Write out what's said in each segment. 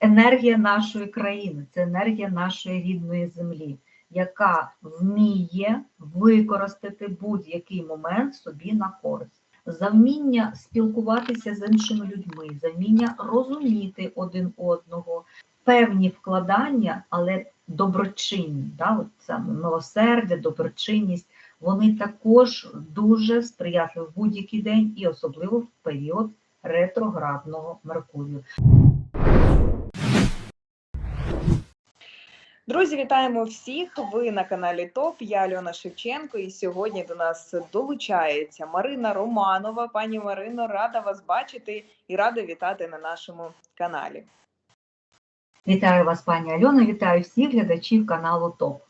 енергія нашої країни, це енергія нашої рідної землі, яка вміє використати будь-який момент собі на користь. За вміння спілкуватися з іншими людьми, за вміння розуміти один одного, певні вкладання, але доброчинні, да, от милосердя, доброчинність, вони також дуже сприятливі в будь-який день і особливо в період ретроградного Меркурію. Друзі, вітаємо всіх! Ви на каналі ТОП. Я Альона Шевченко, і сьогодні до нас долучається Марина Романова. Пані Марино, рада вас бачити і рада вітати на нашому каналі. Вітаю вас, пані Альона, вітаю всіх глядачів каналу ТОП.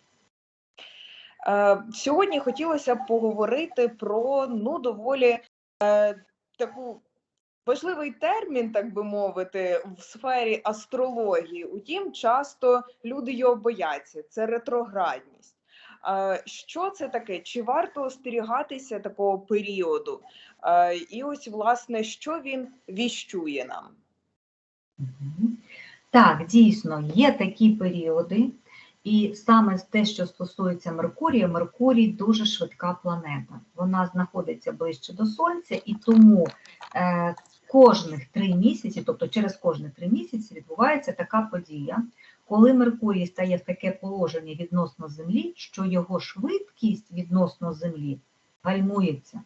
Е, Сьогодні хотілося б поговорити про ну доволі е, таку важливий термін, так би мовити, в сфері астрології. Утім, часто люди його бояться. Це ретроградність. Що це таке? Чи варто остерігатися такого періоду? І ось, власне, що він віщує нам? Так, дійсно, є такі періоди, і саме те, що стосується Меркурія, Меркурій дуже швидка планета. Вона знаходиться ближче до Сонця, і тому е, кожних три місяці, тобто через кожні три місяці, відбувається така подія, коли Меркурій стає в таке положення відносно Землі, що його швидкість відносно Землі гальмується.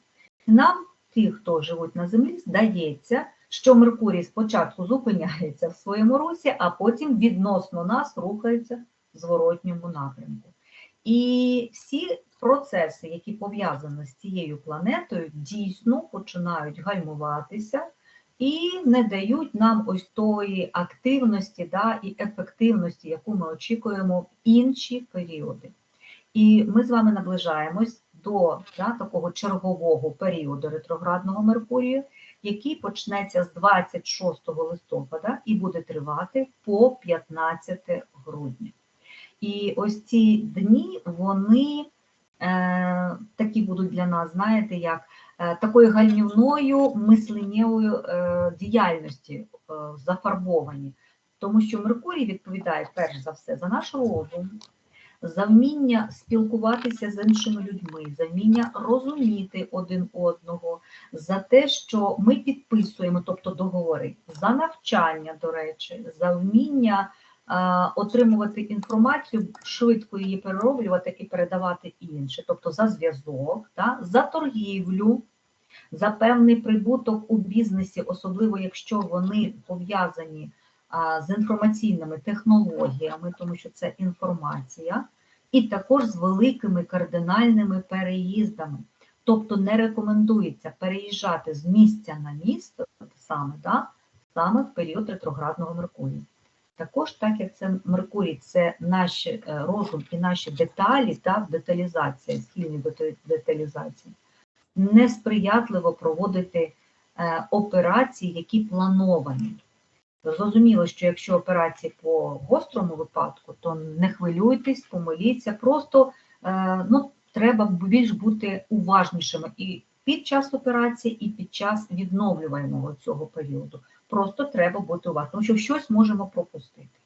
Нам, ті, хто живуть на землі, здається, що Меркурій спочатку зупиняється в своєму русі, а потім відносно нас рухається в зворотньому напрямку. І всі процеси, які пов'язані з цією планетою, дійсно починають гальмуватися і не дають нам ось тої активності да, і ефективності, яку ми очікуємо в інші періоди. І ми з вами наближаємось до да, такого чергового періоду ретроградного Меркурію, який почнеться з 26 листопада і буде тривати по 15 грудня. І ось ці дні, вони е, такі будуть для нас, знаєте, як такою гальмівною мисленнєвою е, діяльності е, зафарбовані. Тому що Меркурій відповідає перш за все за наш розум, за вміння спілкуватися з іншими людьми, за вміння розуміти один одного, за те, що ми підписуємо, тобто договори, за навчання, до речі, за вміння а, отримувати інформацію, швидко її перероблювати і передавати інше, тобто за зв'язок, за торгівлю, за певний прибуток у бізнесі, особливо якщо вони пов'язані з інформаційними технологіями, тому що це інформація, і також з великими кардинальними переїздами. Тобто не рекомендується переїжджати з місця на місце саме, да, саме в період ретроградного Меркурію. Також, так як це Меркурій, це наш е, розум і наші деталі, так, деталізація, схильні деталізації, несприятливо проводити е, операції, які плановані. Зрозуміло, що якщо операції по гострому випадку, то не хвилюйтесь, помиліться, просто е, ну, треба більш бути уважнішими і під час операції, і під час відновлювального цього періоду. Просто треба бути уважним, тому що щось можемо пропустити.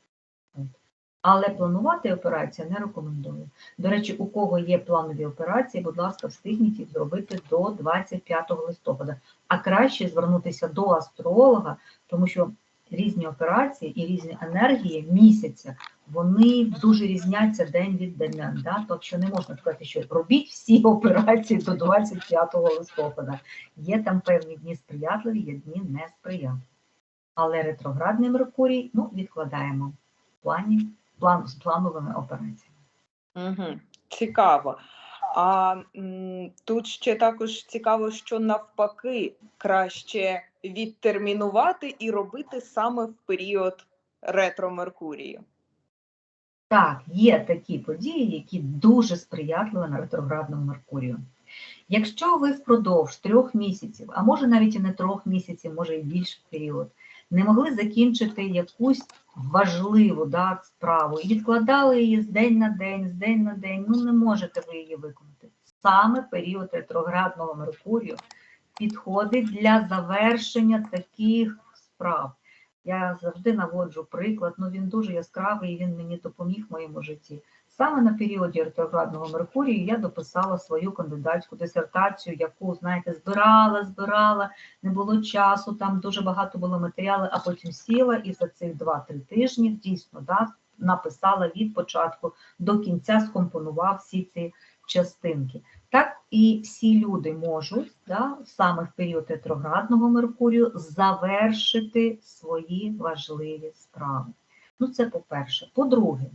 Але планувати операцію не рекомендую. До речі, у кого є планові операції, будь ласка, встигніть їх зробити до 25 листопада. А краще звернутися до астролога, тому що різні операції і різні енергії місяця, вони дуже різняться день від дня. Да? Тобто не можна сказати, що робіть всі операції до 25 листопада. Є там певні дні сприятливі, є дні несприятливі. Але ретроградний Меркурій ну, відкладаємо в плані план з плановими операціями. Угу. Цікаво. А м, тут ще також цікаво, що навпаки краще відтермінувати і робити саме в період ретро Меркурію. Так, є такі події, які дуже сприятливі на ретроградному Меркурію. Якщо ви впродовж трьох місяців, а може навіть і не трьох місяців, може і більший період, не могли закінчити якусь важливу да, справу і відкладали її з день на день, з день на день, ну не можете ви її виконати. Саме період ретроградного Меркурію підходить для завершення таких справ. Я завжди наводжу приклад, ну він дуже яскравий і він мені допоміг в моєму житті. Саме на періоді ретроградного Меркурію я дописала свою кандидатську дисертацію, яку, знаєте, збирала, збирала, не було часу, там дуже багато було матеріалу, а потім сіла і за цих 2-3 тижні дійсно да, написала від початку до кінця, скомпонував всі ці частинки. Так і всі люди можуть да, саме в період ретроградного Меркурію завершити свої важливі справи. Ну, це по-перше. По-друге,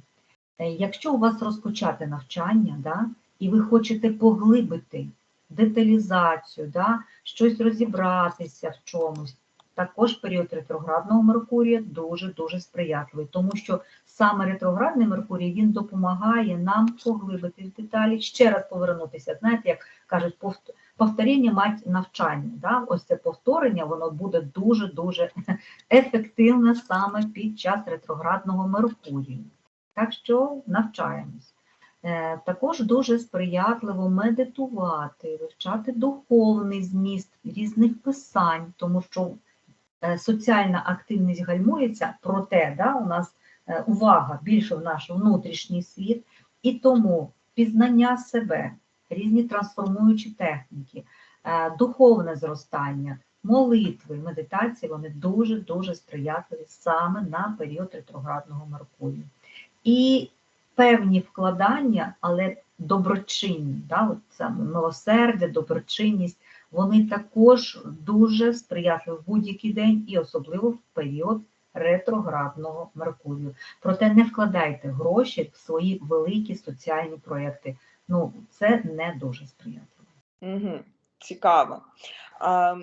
якщо у вас розпочати навчання, да, і ви хочете поглибити деталізацію, да, щось розібратися в чомусь, також період ретроградного Меркурія дуже-дуже сприятливий, тому що саме ретроградний Меркурій він допомагає нам поглибити в деталі, ще раз повернутися. Знаєте, як кажуть, повт- повторення мать навчання. Да? Ось це повторення, воно буде дуже-дуже ефективне саме під час ретроградного Меркурію. Так що навчаємось. Е, Також дуже сприятливо медитувати, вивчати духовний зміст різних писань, тому що е, соціальна активність гальмується, проте да, у нас е, увага більше в наш внутрішній світ, і тому пізнання себе, різні трансформуючі техніки, духовне зростання, молитви, медитації вони дуже-дуже сприятливі саме на період ретроградного Меркурію. І певні вкладання, але доброчинні, да, от милосердя, доброчинність, вони також дуже сприятливі в будь-який день і особливо в період ретроградного Меркурію. Проте не вкладайте гроші в свої великі соціальні проекти. Ну, це не дуже сприятливо. Угу. Цікаво. А,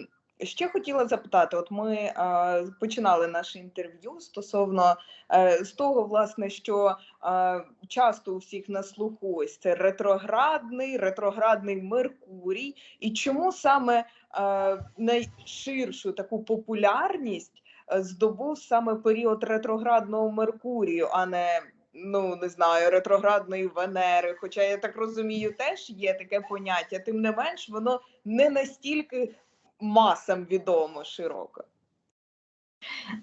ще хотіла запитати: от ми а, починали наше інтерв'ю стосовно е, з того, власне, що е, часто у всіх на слуху ось це ретроградний, ретроградний Меркурій, і чому саме е, найширшу таку популярність е, здобув саме період ретроградного Меркурію, а не ну не знаю, ретроградної Венери. Хоча я так розумію, теж є таке поняття. Тим не менш, воно не настільки масам відомо широко.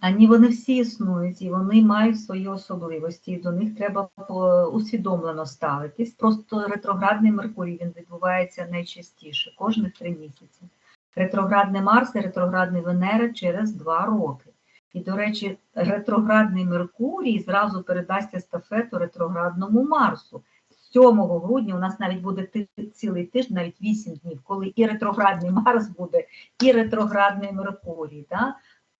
Ані вони всі існують, і вони мають свої особливості, і до них треба по- усвідомлено ставитись. Просто ретроградний Меркурій він відбувається найчастіше, кожних три місяці. Ретроградний Марс і ретроградний Венера через два роки. І, до речі, ретроградний Меркурій зразу передасть естафету ретроградному Марсу. 7 грудня у нас навіть буде цілий тиждень, навіть 8 днів, коли і ретроградний Марс буде, і ретроградний Меркурій. Да?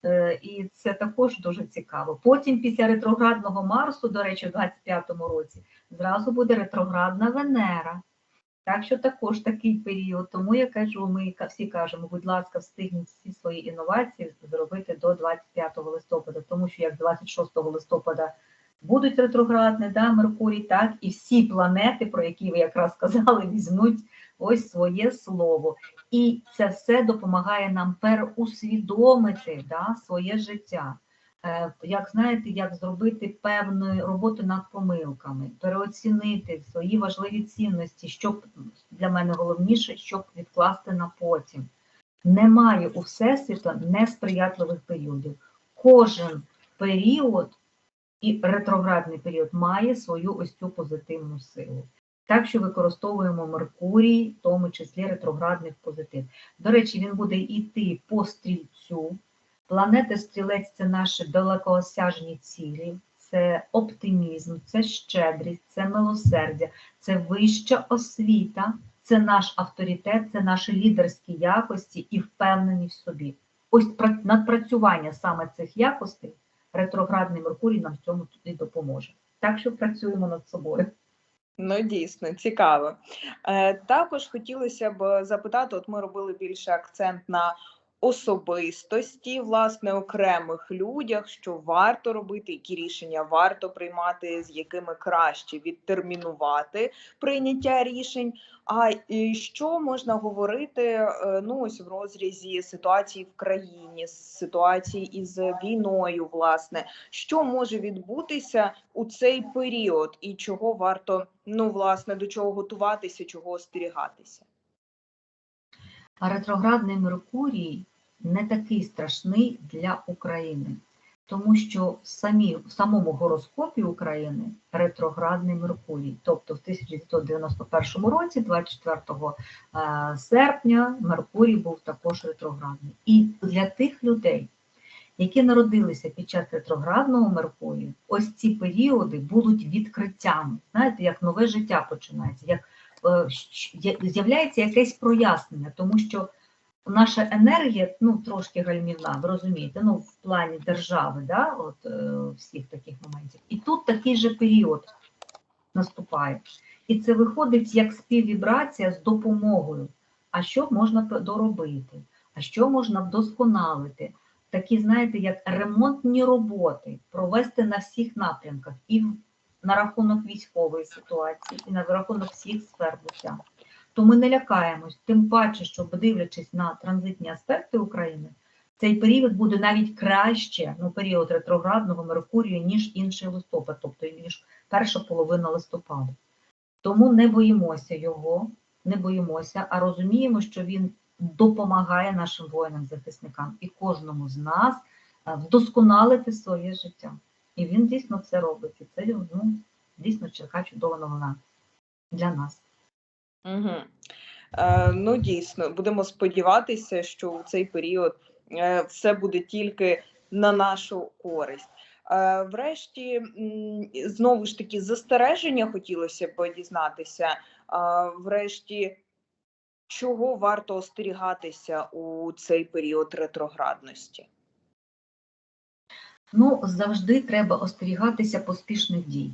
Е, І це також дуже цікаво. Потім, після ретроградного Марсу, до речі, в 25-му році, зразу буде ретроградна Венера. Так що також такий період. Тому я кажу, ми всі кажемо, будь ласка, встигніть всі свої інновації зробити до 25 листопада, тому що як 26 листопада будуть ретроградні, да, Меркурій, так і всі планети, про які ви якраз сказали, візьмуть ось своє слово. І це все допомагає нам переусвідомити да, своє життя. Е, Як знаєте, як зробити певну роботу над помилками, переоцінити свої важливі цінності, що для мене головніше, щоб відкласти на потім. Немає у всесвіту несприятливих періодів. Кожен період і ретроградний період має свою ось цю позитивну силу. Так що використовуємо Меркурій, в тому числі ретроградний в позитив. До речі, він буде йти по стрільцю. Планета стрілець це наші далекоосяжні цілі, це оптимізм, це щедрість, це милосердя, це вища освіта, це наш авторитет, це наші лідерські якості і впевненість в собі. Ось пра- надпрацювання саме цих якостей ретроградний Меркурій нам в цьому і допоможе. Так що працюємо над собою. Ну, дійсно, цікаво. Е, також хотілося б запитати: от ми робили більше акцент на особистості, власне, окремих людях, що варто робити, які рішення варто приймати, з якими краще відтермінувати прийняття рішень. А що можна говорити е, ну ось в розрізі ситуації в країні, ситуації із війною, власне, що може відбутися у цей період, і чого варто ну власне до чого готуватися, чого остерігатися? Ретроградний Меркурій не такий страшний для України. Тому що самі, в самому гороскопі України ретроградний Меркурій. Тобто в 1991 році, 24 е, серпня, Меркурій був також ретроградний. І для тих людей, які народилися під час ретроградного Меркурію, ось ці періоди будуть відкриттями. Знаєте, як нове життя починається, як е, з'являється якесь прояснення, тому що наша енергія ну, трошки гальмівна, ви розумієте, ну, в плані держави, да, от, е, всіх таких моментів. І тут такий же період наступає. І це виходить як співвібрація з допомогою. А що можна доробити? А що можна вдосконалити? Такі, знаєте, як ремонтні роботи провести на всіх напрямках, і на рахунок військової ситуації, і на рахунок всіх сфер буття. То ми не лякаємось, тим паче, що дивлячись на транзитні аспекти України, цей період буде навіть краще, ну період ретроградного Меркурію, ніж інший листопад, тобто ніж перша половина листопада. Тому не боїмося його, не боїмося, а розуміємо, що він допомагає нашим воїнам-захисникам і кожному з нас е, вдосконалити своє життя. І він дійсно це робить. І це ну, дійсно така чудова новина для нас. Угу. Е, ну, дійсно, будемо сподіватися, що у цей період е, все буде тільки на нашу користь. Е, врешті, знову ж таки, застереження хотілося б дізнатися. Е, врешті, чого варто остерігатися у цей період ретроградності? Ну, завжди треба остерігатися поспішних дій.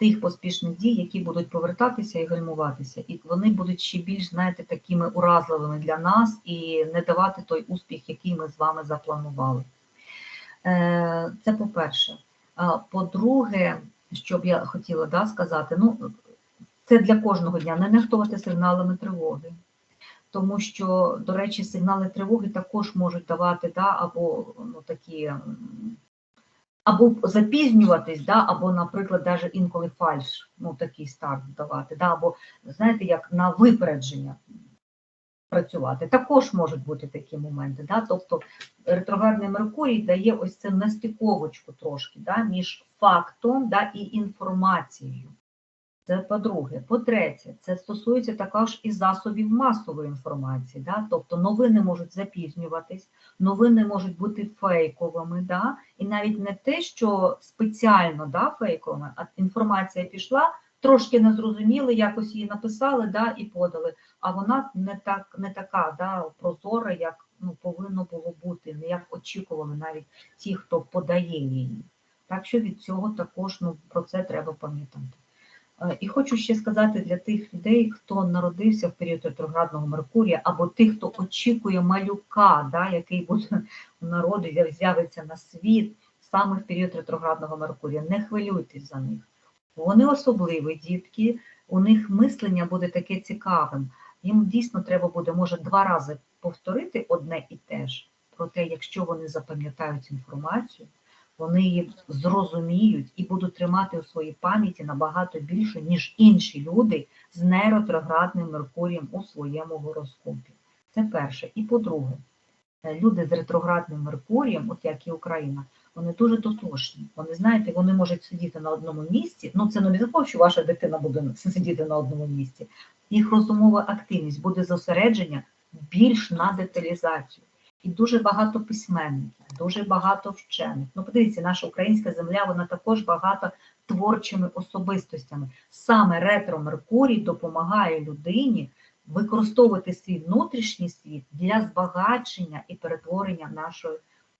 Тих поспішних дій, які будуть повертатися і гальмуватися. І вони будуть ще більш, знаєте, такими уразливими для нас і не давати той успіх, який ми з вами запланували. Е, Це по-перше. По-друге, що б я хотіла да, сказати, ну, це для кожного дня, не нехтувати сигналами тривоги. Тому що, до речі, сигнали тривоги також можуть давати да, або ну, такі або запізнюватись, да, або, наприклад, навіть інколи фальш, ну такий старт давати, да, або знаєте, як на випередження працювати. Також можуть бути такі моменти. Да, тобто ретроградний Меркурій дає ось цю настіковочку трошки да, між фактом да, і інформацією. Це по-друге. По-третє, це стосується також і засобів масової інформації. Да? Тобто новини можуть запізнюватись, новини можуть бути фейковими, да? і навіть не те, що спеціально да, фейковими, а інформація пішла, трошки незрозуміли, якось її написали да, і подали, а вона не так не така да, прозора, як ну, повинно було бути, не як очікували навіть ті, хто подає її. Так що від цього також ну, про це треба пам'ятати. Е, І хочу ще сказати для тих людей, хто народився в період ретроградного Меркурія, або тих, хто очікує малюка, да, який буде у народу, з'яв- з'явиться на світ саме в період ретроградного Меркурія. Не хвилюйтесь за них. Вони особливі дітки, у них мислення буде таке цікавим. Їм дійсно треба буде, може, два рази повторити одне і те ж. Проте, якщо вони запам'ятають інформацію, вони її зрозуміють і будуть тримати у своїй пам'яті набагато більше, ніж інші люди з неретроградним Меркурієм у своєму гороскопі. Це перше. І по-друге, е, люди з ретроградним Меркурієм, от як і Україна, вони дуже дотошні. Вони, знаєте, вони можуть сидіти на одному місці. Ну, це не обов'язково, що ваша дитина буде сидіти на одному місці. Їх розумова активність буде зосередження більш на деталізацію. І дуже багато письменників, дуже багато вчених. Ну, подивіться, наша українська земля, вона також багата творчими особистостями. Саме ретро Меркурій допомагає людині використовувати свій внутрішній світ для збагачення і перетворення нашої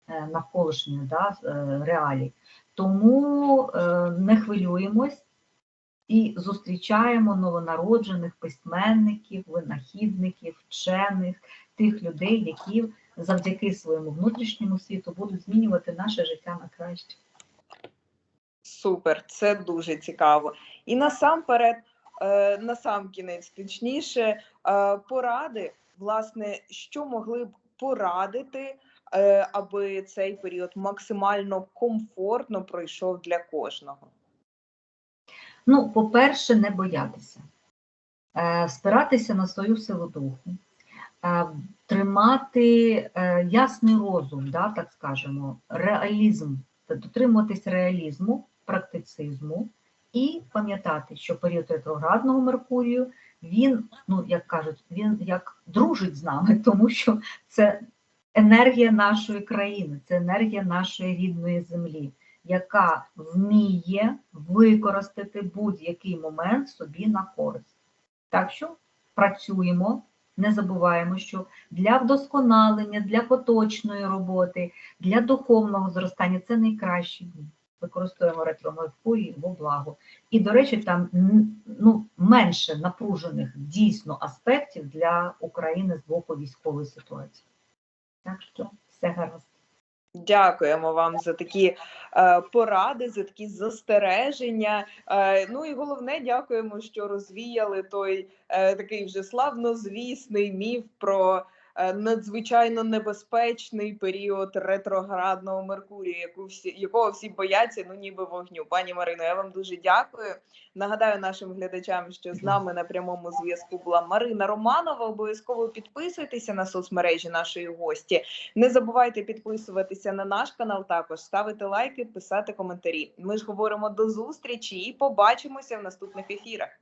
е, навколишньої да, е, реалії. Тому е, не хвилюємось і зустрічаємо новонароджених письменників, винахідників, вчених, тих людей, які завдяки своєму внутрішньому світу будуть змінювати наше життя на краще. Супер, це дуже цікаво. І насамперед, е, на сам кінець, точніше, е, поради, власне, що могли б порадити, е, аби цей період максимально комфортно пройшов для кожного. Ну, по-перше, не боятися, спиратися на свою силу духу, тримати е, ясний розум, да, так скажемо, реалізм Та дотримуватись реалізму, практицизму і пам'ятати, що період ретроградного Меркурію він, ну як кажуть, він як дружить з нами, тому що це енергія нашої країни, це енергія нашої рідної землі, яка вміє використати будь-який момент собі на користь. Так що працюємо, не забуваємо, що для вдосконалення, для поточної роботи, для духовного зростання це найкращі дні. Використовуємо ретро-Меркурій во благо. І, до речі, там ну, менше напружених дійсно аспектів для України з боку військової ситуації. Так що все гаразд. Дякуємо вам за такі е, поради, за такі застереження. Е, ну і головне, дякуємо, що розвіяли той е, такий вже славнозвісний міф про надзвичайно небезпечний період ретроградного Меркурія, яку всі, якого всі бояться, ну ніби вогню. Пані Марино, я вам дуже дякую. Нагадаю нашим глядачам, що з нами на прямому зв'язку була Марина Романова. Обов'язково підписуйтеся на соцмережі нашої гості. Не забувайте підписуватися на наш канал, також ставити лайки, писати коментарі. Ми ж говоримо до зустрічі і побачимося в наступних ефірах.